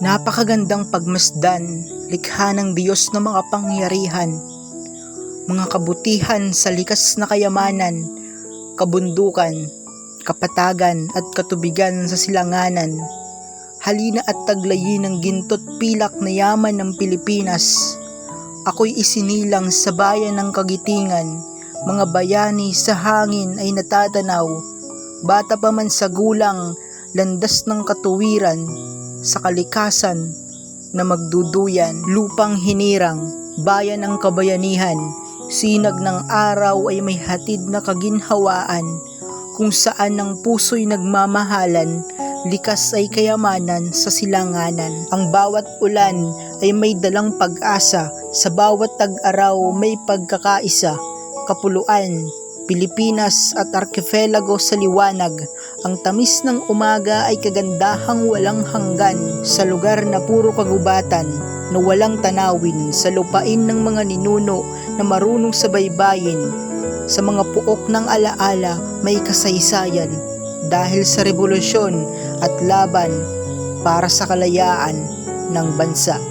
Napakagandang pagmasdan, likha ng Diyos ng mga pangyarihan, mga kabutihan sa likas na kayamanan, kabundukan, kapatagan at katubigan sa silanganan. Halina at taglayin ng ginto't pilak na yaman ng Pilipinas. Ako'y isinilang sa bayan ng kagitingan, mga bayani sa hangin ay natatanaw, bata pa man sa gulang, landas ng katuwiran, sa kalikasan na magduduyan, lupang hinirang, bayan ng kabayanihan, sinag ng araw ay may hatid na kaginhawaan, kung saan ang puso'y nagmamahalan, likas ay kayamanan sa silanganan. Ang bawat ulan ay may dalang pag-asa, sa bawat tag-araw may pagkakaisa, kapuluan, Pilipinas at arkipelago sa liwanag. Ang tamis ng umaga ay kagandahang walang hanggan sa lugar na puro kagubatan na walang tanawin sa lupain ng mga ninuno na marunong sa baybayin. Sa mga puok ng alaala may kasaysayan dahil sa revolusyon at laban para sa kalayaan ng bansa.